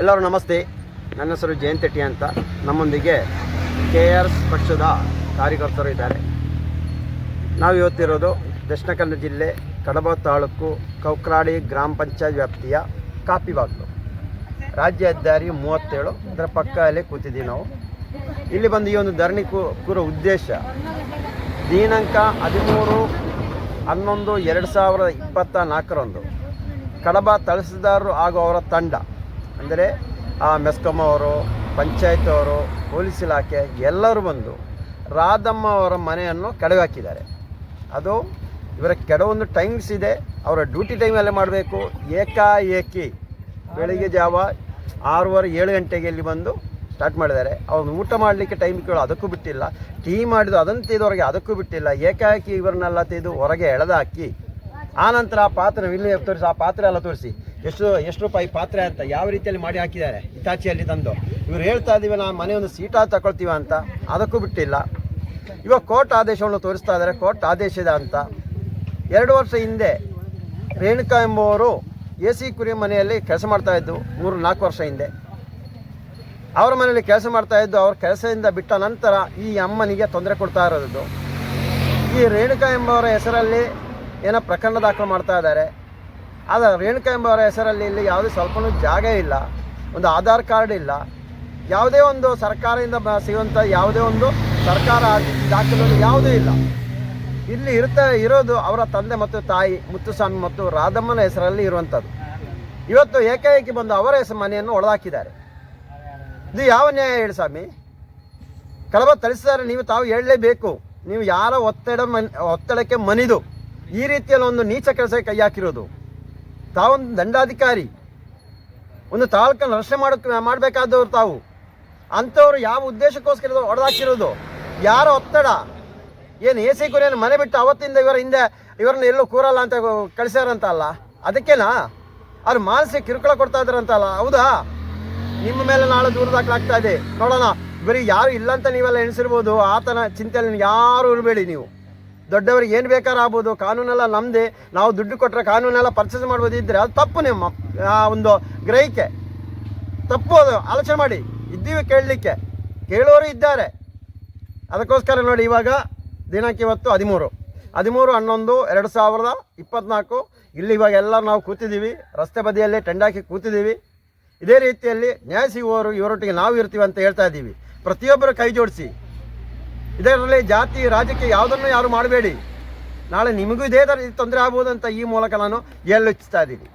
ಎಲ್ಲರೂ ನಮಸ್ತೆ. ನನ್ನ ಹೆಸರು ಜಯಂತಟ್ಟಿ ಅಂತ. ನಮ್ಮೊಂದಿಗೆ ಕೆ ಆರ್ ಎಸ್ ಪಕ್ಷದ ಕಾರ್ಯಕರ್ತರು ಇದ್ದಾರೆ. ನಾವು ಇವತ್ತಿರೋದು ದಕ್ಷಿಣ ಕನ್ನಡ ಜಿಲ್ಲೆ ಕಡಬ ತಾಲೂಕು ಕೌಕ್ರಾಡಿ ಗ್ರಾಮ ಪಂಚಾಯತ್ ವ್ಯಾಪ್ತಿಯ ಕಾಪಿ ಬಾಗಿಲು. ರಾಜ್ಯ ಹೆದ್ದಾರಿ ಮೂವತ್ತೇಳು. ಅದರ ಪಕ್ಕದಲ್ಲೇ ಕೂತಿದ್ದೀವಿ ನಾವು. ಇಲ್ಲಿ ಬಂದು ಈ ಒಂದು ಧರಣಿ ಕೂರೋ ಉದ್ದೇಶ ದಿನಾಂಕ ಹದಿಮೂರು ಹನ್ನೊಂದು ಎರಡು ಸಾವಿರದ ಇಪ್ಪತ್ತ ನಾಲ್ಕರಂದು ಕಡಬ ತಹಸೀಲ್ದಾರರು ಹಾಗೂ ಅವರ ತಂಡ ಅಂದರೆ ಆ ಮೆಸ್ಕಾಂ ಅವರು, ಪಂಚಾಯತ್ ಅವರು, ಪೊಲೀಸ್ ಇಲಾಖೆ ಎಲ್ಲರೂ ಬಂದು ರಾಧಮ್ಮ ಅವರ ಮನೆಯನ್ನು ಕೆಡವಿ ಹಾಕಿದ್ದಾರೆ ಅದು ಇವರ ಕೆಲವೊಂದು ಟೈಮ್ಸ್ ಇದೆ. ಅವರ ಡ್ಯೂಟಿ ಟೈಮಲ್ಲೇ ಮಾಡಬೇಕು. ಏಕಾಏಕಿ ಬೆಳಿಗ್ಗೆ ಜಾವ ಆರೂವರೆ, ಏಳು ಗಂಟೆಗೆ ಇಲ್ಲಿ ಬಂದು ಸ್ಟಾರ್ಟ್ ಮಾಡಿದ್ದಾರೆ. ಅವ್ರು ಊಟ ಮಾಡಲಿಕ್ಕೆ ಟೈಮ್ ಕೇಳೋ ಅದಕ್ಕೂ ಬಿಟ್ಟಿಲ್ಲ. ಟೀ ಮಾಡಿದ್ದು ಅದನ್ನು ತೆಗೆದವರೆಗೆ ಅದಕ್ಕೂ ಬಿಟ್ಟಿಲ್ಲ. ಏಕಾಏಕಿ ಇವರನ್ನೆಲ್ಲ ತೆಗೆದು ಹೊರಗೆ ಎಳೆದಾಕಿ ಆನಂತರ ಆ ಪಾತ್ರೆ ಇಲ್ಲಿ ತೋರಿಸಿ, ಆ ಪಾತ್ರೆ ಎಲ್ಲ ತೋರಿಸಿ. ಎಷ್ಟು ಎಷ್ಟು ರೂಪಾಯಿ ಪಾತ್ರೆ ಅಂತ ಯಾವ ರೀತಿಯಲ್ಲಿ ಮಾಡಿ ಹಾಕಿದ್ದಾರೆ ಹಿತಾಚಿಯಲ್ಲಿ ತಂದು. ಇವ್ರು ಹೇಳ್ತಾ ಇದ್ದೀವಿ ನಾವು ಮನೆ ಒಂದು ಸೀಟಾ ತಗೊಳ್ತೀವ ಅಂತ. ಅದಕ್ಕೂ ಬಿಟ್ಟಿಲ್ಲ. ಇವಾಗ ಕೋರ್ಟ್ ಆದೇಶವನ್ನು ತೋರಿಸ್ತಾ ಇದ್ದಾರೆ, ಕೋರ್ಟ್ ಆದೇಶ ಇದೆ ಅಂತ. ಎರಡು ವರ್ಷ ಹಿಂದೆ ರೇಣುಕಾ ಎಂಬುವರು ಎ ಸಿ ಕುರಿ ಮನೆಯಲ್ಲಿ ಕೆಲಸ ಮಾಡ್ತಾ ಇದ್ದು, ಮೂರು, ನಾಲ್ಕು ವರ್ಷ ಹಿಂದೆ. ಅವರ ಮನೆಯಲ್ಲಿ ಕೆಲಸ ಮಾಡ್ತಾ ಇದ್ದು, ಅವ್ರ ಕೆಲಸದಿಂದ ಬಿಟ್ಟ ನಂತರ ಈ ಅಮ್ಮನಿಗೆ ತೊಂದರೆ ಕೊಡ್ತಾ ಇರೋದು. ಈ ರೇಣುಕಾ ಎಂಬವರ ಹೆಸರಲ್ಲಿ ಏನೋ ಪ್ರಕರಣ ದಾಖಲು ಮಾಡ್ತಾ ಇದ್ದಾರೆ. ಆದರೆ ರೇಣುಕಾ ಎಂಬವರ ಹೆಸರಲ್ಲಿ ಇಲ್ಲಿ ಯಾವುದೇ ಸ್ವಲ್ಪನೂ ಜಾಗ ಇಲ್ಲ, ಒಂದು ಆಧಾರ್ ಕಾರ್ಡ್ ಇಲ್ಲ. ಯಾವುದೇ ಒಂದು ಸರ್ಕಾರದಿಂದ ಸಿಗುವಂಥ ಯಾವುದೇ ಒಂದು ಸರ್ಕಾರ ದಾಖಲೆ ಯಾವುದೂ ಇಲ್ಲ. ಇಲ್ಲಿ ಇರ್ತಾ ಇರೋದು ಅವರ ತಂದೆ ಮತ್ತು ತಾಯಿ ಮುತ್ತುಸ್ವಾಮಿ ಮತ್ತು ರಾಧಮ್ಮನ ಹೆಸರಲ್ಲಿ ಇರುವಂಥದ್ದು. ಇವತ್ತು ಏಕಾಏಕಿ ಬಂದು ಅವರ ಹೆಸರು ಮನೆಯನ್ನು ಒಡೆದಾಕಿದ್ದಾರೆ. ಇದು ಯಾವ ನ್ಯಾಯ ಹೇಳಿ ಸ್ವಾಮಿ? ಕಳಬ ತಳಿಸಿದ್ದಾರೆ ನೀವು ತಾವು ಹೇಳಲೇಬೇಕು. ನೀವು ಯಾರ ಒತ್ತಡ ಮನ್ ಒತ್ತಡಕ್ಕೆ ಮನಿದು. ಈ ರೀತಿಯಲ್ಲಿ ಒಂದು ನೀಚ ಕೆಲಸಕ್ಕೆ ಕೈ ಹಾಕಿರೋದು. ತಾವೊಂದು ದಂಡಾಧಿಕಾರಿ. ಒಂದು ತಾಲೂಕನ್ನು ರಕ್ಷಣೆ ಮಾಡೋಕ್ಕೆ ಮಾಡಬೇಕಾದವ್ರು ತಾವು. ಅಂಥವ್ರು ಯಾವ ಉದ್ದೇಶಕ್ಕೋಸ್ಕರ ಹೊಡೆದಾಕಿರೋದು ಯಾರ ಒತ್ತಡ. ಏನು ಎ ಸಿ ಕುರಿಯನ್ನು ಮನೆ ಬಿಟ್ಟು ಅವತ್ತಿಂದ ಇವರ ಹಿಂದೆ ಇವರನ್ನ ಎಲ್ಲೂ ಕೂರಲ್ಲ ಅಂತ ಕಳಿಸ್ಯಾರಂತ ಅಲ್ಲ ಅದಕ್ಕೇನಾ? ಅವ್ರು ಮಾನಸಿಕ ಕಿರುಕುಳ ಕೊಡ್ತಾ ಇದ್ದಾರಂತಲ್ಲ? ಹೌದಾ? ನಿಮ್ಮ ಮೇಲೆ ನಾಳೆ ದೂರ ದಾಖಲಾಗ್ತಾ ಇದೆ. ನೋಡೋಣ. ಬರೀ ಯಾರು ಇಲ್ಲ ಅಂತ ನೀವೆಲ್ಲ ಎಣಿಸಿರ್ಬೋದು. ಆತನ ಚಿಂತೆಯಲ್ಲಿ ಯಾರು ಇರಬೇಡಿ ನೀವು. ದೊಡ್ಡವರಿಗೆ ಏನು ಬೇಕಾದ್ರೂ ಆಗ್ಬೋದು, ಕಾನೂನೆಲ್ಲ ನಮ್ಮದೇ ನಾವು ದುಡ್ಡು ಕೊಟ್ಟರೆ ಕಾನೂನೆಲ್ಲ ಪರ್ಚೇಸ್ ಮಾಡ್ಬೋದು ಇದ್ದರೆ ಅದು ತಪ್ಪು ನಿಮ್ಮ, ಆ, ಒಂದು ಗ್ರಹಿಕೆ. ತಪ್ಪು ಅದು, ಆಲೋಚನೆ ಮಾಡಿ, ಇದ್ದೀವಿ ಕೇಳಲಿಕ್ಕೆ. ಕೇಳೋರು ಇದ್ದಾರೆ. ಅದಕ್ಕೋಸ್ಕರ ನೋಡಿ ಇವಾಗ ದಿನಾಂಕ ಇವತ್ತು ಹದಿಮೂರು. ಹದಿಮೂರು, ಹನ್ನೊಂದು, ಎರಡು ಸಾವಿರದ ಇಪ್ಪತ್ತ್ನಾಲ್ಕು ಇಲ್ಲಿ ಇವಾಗ ಎಲ್ಲ ನಾವು ಕೂತಿದ್ದೀವಿ, ರಸ್ತೆ ಬದಿಯಲ್ಲೇ ಟೆಂಡ್ ಹಾಕಿ ಕೂತಿದ್ದೀವಿ. ಇದೇ ರೀತಿಯಲ್ಲಿ ನ್ಯಾಯ ಸಿಗುವವರು ಇವರೊಟ್ಟಿಗೆ ನಾವು ಇರ್ತೀವಿ ಅಂತ ಹೇಳ್ತಾ ಇದ್ದೀವಿ. ಪ್ರತಿಯೊಬ್ಬರು ಕೈ ಜೋಡಿಸಿ. ಇದರಲ್ಲಿ ಜಾತಿ, ರಾಜಕೀಯ ಯಾವುದನ್ನು ಯಾರು ಮಾಡಬೇಡಿ. ನಾಳೆ ನಿಮಗೂ ಇದೇ ಥರ ತೊಂದರೆ ಆಗ್ಬೋದು ಅಂತ ಈ ಮೂಲಕ ನಾನು ಇಚ್ಛಿಸ್ತಾ ಇದ್ದೀನಿ.